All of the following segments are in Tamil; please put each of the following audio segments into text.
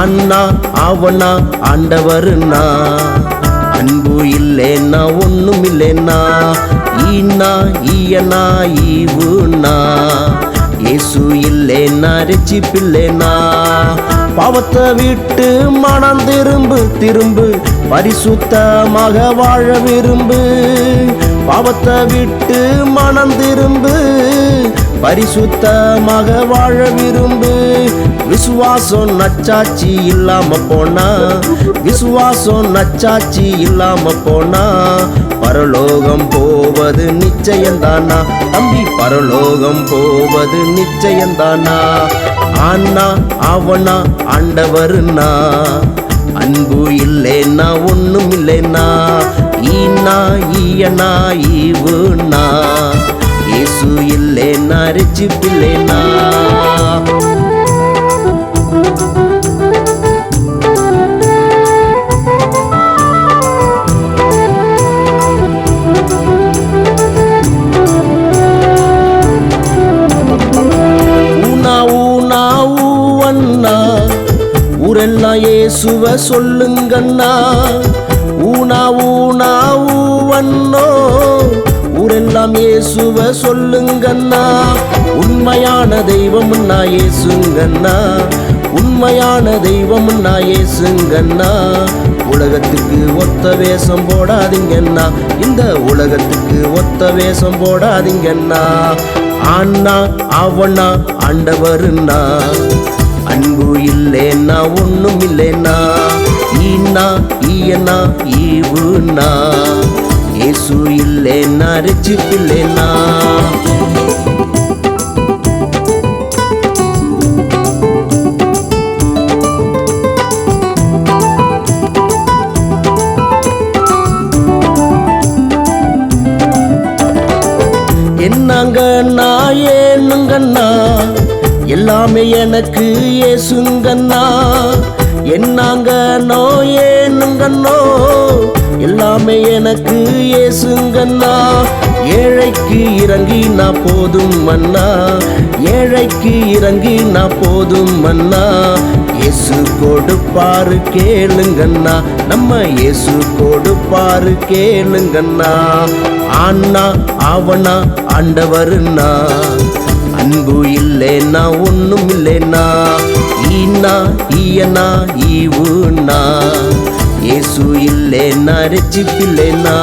அண்ணா அவனா ஆண்டவருன்னா அன்பு இல்லைன்னா ஒன்றும் இல்லைன்னா ஈனா ஈயனா ஈவுனா இயேசு இல்லைன்னா ரட்சிப்பில்லைனா பாவத்தை விட்டு மனம் திரும்பு திரும்பு. பரிசுத்தமாக வாழ விரும்பு. பாவத்தை விட்டு மனம் திரும்பு. பரிசுத்தமாக வாழ விரும்பு. விசுவாசம் நச்சாச்சி இல்லாம போனா. விசுவாசம் நச்சாச்சி இல்லாம போனா. பரலோகம் போவது நிச்சயம்தானா தம்பி பரலோகம் போவது நிச்சயம்தானா ஆனா அவனா ஆண்டவருனா? அன்பு இல்லைன்னா ஒன்றும் இல்லைன்னா? ஈனா ஈயனா ஈவுனா? ஏசு இல்லைன்னா ரட்சிப்பில்லைனா பிள்ளைனா. ஊனா ஊரெல்லாம் இயேசுவ சொல்லுங்கண்ணா. ஊனா ஊனா ஊவன்னோ ஊரெல்லாம் இயேசுவ சொல்லுங்கண்ணா. உண்மையான தெய்வம்னா இயேசுங்கண்ணா. உண்மையான தெய்வம்னா இயேசுங்கண்ணா. உலகத்துக்கு ஒத்த வேஷம் போடாதீங்கண்ணா. இந்த உலகத்துக்கு ஒத்த வேஷம் போடாதீங்கண்ணா. அண்ணா அவனா ஆண்டவருண்ணா. அன்பு இல்லைன்னா ஒன்றும் இல்லைன்னா ஈனா ஈயனா ஈவுண்ணா. ஏசு இல்லைன்னா ரட்சிப்பில்லைன்னா என்னங்கண்ணா ஏனுங்கண்ணா எல்லாமே எனக்கு ஏசுங்கண்ணா என்னங்கண்ணோ ஏனுங்கண்ணோ எல்லாமே எனக்கு ஏசுங்கண்ணா ஏழைக்கு இறங்கி நான் போதும் மன்னா. ஏழைக்கு இறங்கி நான் போதும் மன்னா. இயேசு கொடுப்பாரு கேளுங்கண்ணா நம்ம இயேசு கொடுப்பாரு கேளுங்கண்ணா அண்ணா அவனா ஆண்டவருண்ணா. அன்பு இல்லைன்னா ஒன்றும் இல்லைன்னா ஈனா ஈயனா ஈவுண்ணா. ஏசு இல்லைன்னா ரட்சிப்பில்லைன்னா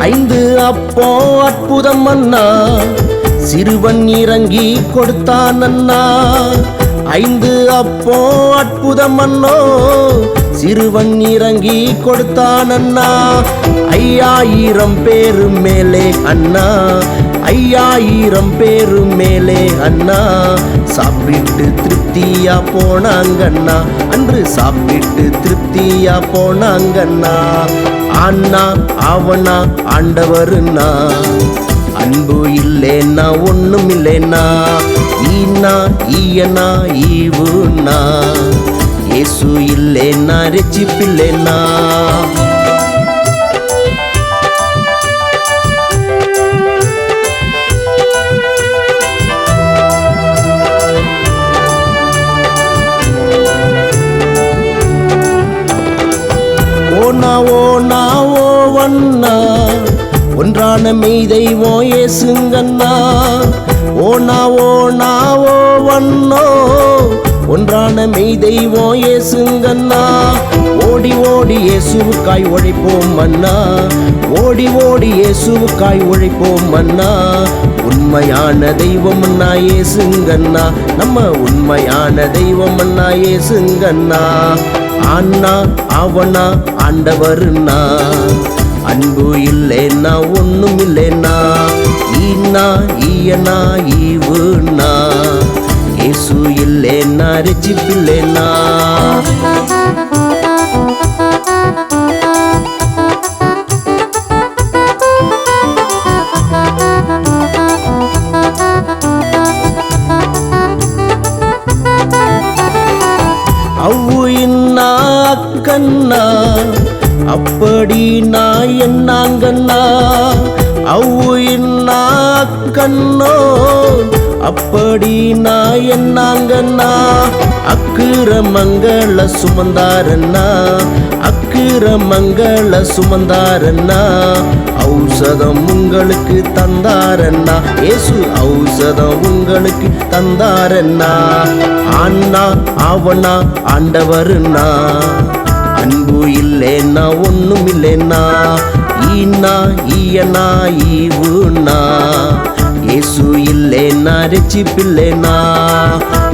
ஐந்து அப்போ அற்புதம் அண்ணா. சிறுவன் இறங்கி கொடுத்தான் அண்ணா. ஐந்து அப்போ அற்புதம் அண்ணோ. சிறுவன் இறங்கி கொடுத்தான் அண்ணா ஐயாயிரம் பேரு மேலே அண்ணா. ஐயாயிரம் பேரு மேலே அண்ணா. சாப்பிட்டு திருப்தியா போனாங்கண்ணா. அன்று சாப்பிட்டு திருப்தியா போனாங்கண்ணா. அண்ணா அவனா ஆண்டவருண்ணா. அன்பு இல்லைன்னா ஒன்றும் இல்லைன்னா ஈனா ஈயனா ஈவுண்ணா. ஏசு இல்லைன்னா ரெச்சிப்பில்லைன்னா ஓனா ஓனா வண்ணா. ஒன்றான மெய் தெய்வம் ஏசுங்கண்ணா. ஓ நாவோ நாவோ வண்ணோ. ஒன்றான மெய் தெய்வம் ஏசுங்கண்ணா ஓடி ஓடி இயேசுவுக்காய் உழைப்போம் அண்ணா. ஓடி ஓடி இயேசுவுக்காய் உழைப்போம் அண்ணா. உண்மையான தெய்வம் அண்ணா ஏசுங்கண்ணா நம்ம உண்மையான தெய்வம் அண்ணா ஏசுங்கண்ணா அண்ணா அவனா ஆண்டவருண்ணா. அன்பு இல்லைன்னா ஒன்றும் இல்லைன்னா. ஈனா ஈயனா ஈவுனா இயேசு இல்லைன்னா ரட்சிப்பில்லைன்னா ಅವು ಇನ್ನ என்னங்கண்ணா அப்படி நான் என்னங்கண்ணா அவ்வு இன்னா கண்ணோ அப்படி நான் என்னங்கண்ணா? அக்கிர மங்கள சுமந்தாரண்ணா. அக்கிர மங்கள சுமந்தாரண்ணா. ஔஷதம் உங்களுக்கு தந்தாரண்ணா. ஏசு ஔஷதம் உங்களுக்கு தந்தாரண்ணா. அண்ணா அவனா ஆண்டவருண்ணா. அன்பு இல்லைன்னா ஒன்றும் இல்லைன்னா ஈனா ஈயனா ஈவுனா நரிச்சி பிள்ளைனா.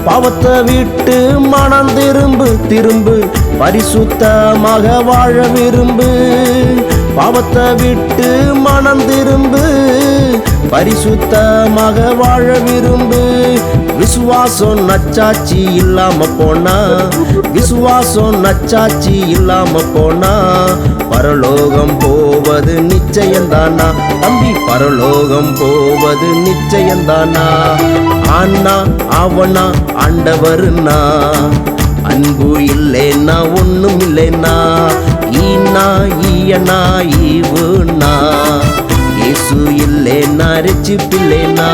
பாவத்தை விட்டு மனம் திரும்பு திரும்பு. பரிசுத்தமாக வாழ விரும்பு. பாவத்தை விட்டு மனம் திரும்பு. பரிசுத்தமாக வாழ விரும்பு. விசுவாசம் நச்சாச்சி இல்லாம போனா. விசுவாசம் நச்சாச்சி இல்லாம போனா. பரலோகம் போவது நிச்சயம்தானா தம்பி பரலோகம் போவது நிச்சயம்தானா அண்ணா அவனா ஆண்டவருனா? அன்பு இல்லைன்னா ஒன்றும் இல்லைன்னா? ஈனா ஈயனா ஈவுனா? இயேசு இல்லைன்னா பிள்ளைனா